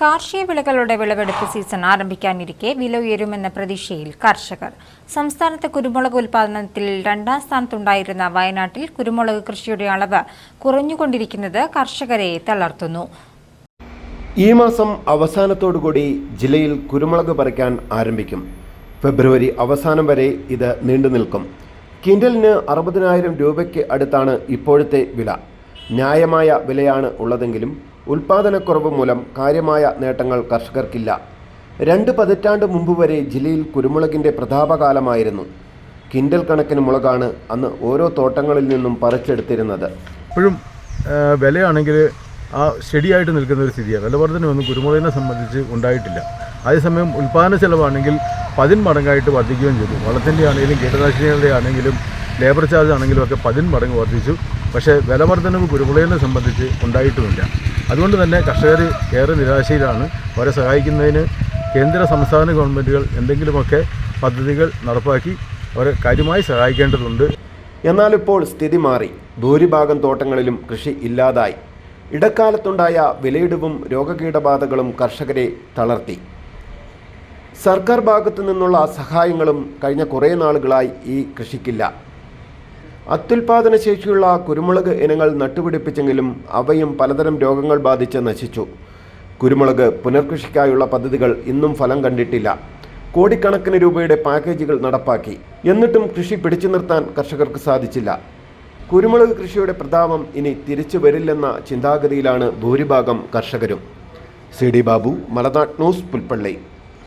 കാർഷിക വിളകളുടെ വിളവെടുപ്പ് സീസൺ ആരംഭിക്കാനിരിക്കെ വില ഉയരുമെന്ന പ്രതീക്ഷയിൽ കർഷകർ. സംസ്ഥാനത്തെ കുരുമുളക് ഉൽപാദനത്തിൽ രണ്ടാം സ്ഥാനത്തുണ്ടായിരുന്ന വയനാട്ടിൽ കുരുമുളക് കൃഷിയുടെ അളവ് കുറഞ്ഞുകൊണ്ടിരിക്കുന്നത് കർഷകരെ തളർത്തുന്നു. ഈ മാസം അവസാനത്തോടുകൂടി ജില്ലയിൽ കുരുമുളക് പറിക്കാൻ ആരംഭിക്കും. ഫെബ്രുവരി അവസാനം വരെ ഇത് നീണ്ടു നിൽക്കും. കിൻഡലിന് അറുപതിനായിരം രൂപയ്ക്ക് അടുത്താണ് ഇപ്പോഴത്തെ വില. ന്യായമായ വിലയാണ് ഉള്ളതെങ്കിലും ഉൽപാദനക്കുറവ് മൂലം കാര്യമായ നേട്ടങ്ങൾ കർഷകർക്കില്ല. രണ്ട് പതിറ്റാണ്ട് മുമ്പ് വരെ ജില്ലയിൽ കുരുമുളകിന്റെ പ്രതാപകാലമായിരുന്നു. കിൻഡൽ കണക്കിന് മുളകാണ് അന്ന് ഓരോ തോട്ടങ്ങളിൽ നിന്നും പറിച്ചെടുത്തിരുന്നത്. ഇപ്പോഴും വിലയാണെങ്കിൽ ആ സ്റ്റഡിയായിട്ട് നിൽക്കുന്ന ഒരു സ്ഥിതിയാണ്. വിലവർദ്ധനയൊന്നും കുരുമുളകിനെ സംബന്ധിച്ച് ഉണ്ടായിട്ടില്ല. അതേസമയം ഉൽപാദന ചെലവാണെങ്കിൽ പതിന് മടങ്ങായിട്ട് വർദ്ധിക്കുകയും ചെയ്തു. വളത്തിന്റെ ആണെങ്കിലും കീടനാശിനികളുടെ ആണെങ്കിലും ലേബർ ചാർജ് ആണെങ്കിലും ഒക്കെ പതിന് മടങ്ങ് വർദ്ധിച്ചു. പക്ഷേ വിലവർദ്ധനവ് കുരുമുളകിനെ സംബന്ധിച്ച് ഉണ്ടായിട്ടുമില്ല. അതുകൊണ്ട് തന്നെ കർഷകർ ഏറെ നിരാശയിലാണ്. അവരെ സഹായിക്കുന്നതിന് കേന്ദ്ര സംസ്ഥാന ഗവൺമെന്റുകൾ എന്തെങ്കിലുമൊക്കെ പദ്ധതികൾ നടപ്പാക്കി അവരെ കാര്യമായി സഹായിക്കേണ്ടതുണ്ട്. എന്നാൽ ഇപ്പോൾ സ്ഥിതി മാറി. ഭൂരിഭാഗം തോട്ടങ്ങളിലും കൃഷി ഇല്ലാതായി. ഇടക്കാലത്തുണ്ടായ വിലയിടിവും രോഗകീടബാധകളും കർഷകരെ തളർത്തി. സർക്കാർ ഭാഗത്തു നിന്നുള്ള സഹായങ്ങളും കഴിഞ്ഞ കുറേ നാളുകളായി ഈ കൃഷിക്കില്ല. അത്യുൽപാദന ശേഷിയുള്ള കുരുമുളക് ഇനങ്ങൾ നട്ടുപിടിപ്പിച്ചെങ്കിലും അവയും പലതരം രോഗങ്ങൾ ബാധിച്ച് നശിച്ചു. കുരുമുളക് പുനർകൃഷിക്കായുള്ള പദ്ധതികൾ ഇന്നും ഫലം കണ്ടിട്ടില്ല. കോടിക്കണക്കിന് രൂപയുടെ പാക്കേജുകൾ നടപ്പാക്കി. എന്നിട്ടും കൃഷി പിടിച്ചു നിർത്താൻ കർഷകർക്ക് സാധിച്ചില്ല. കുരുമുളക് കൃഷിയുടെ പ്രതാപം ഇനി തിരിച്ചു വരില്ലെന്ന ചിന്താഗതിയിലാണ് ഭൂരിഭാഗം കർഷകരും. C D Babu Malanad news Pulpally.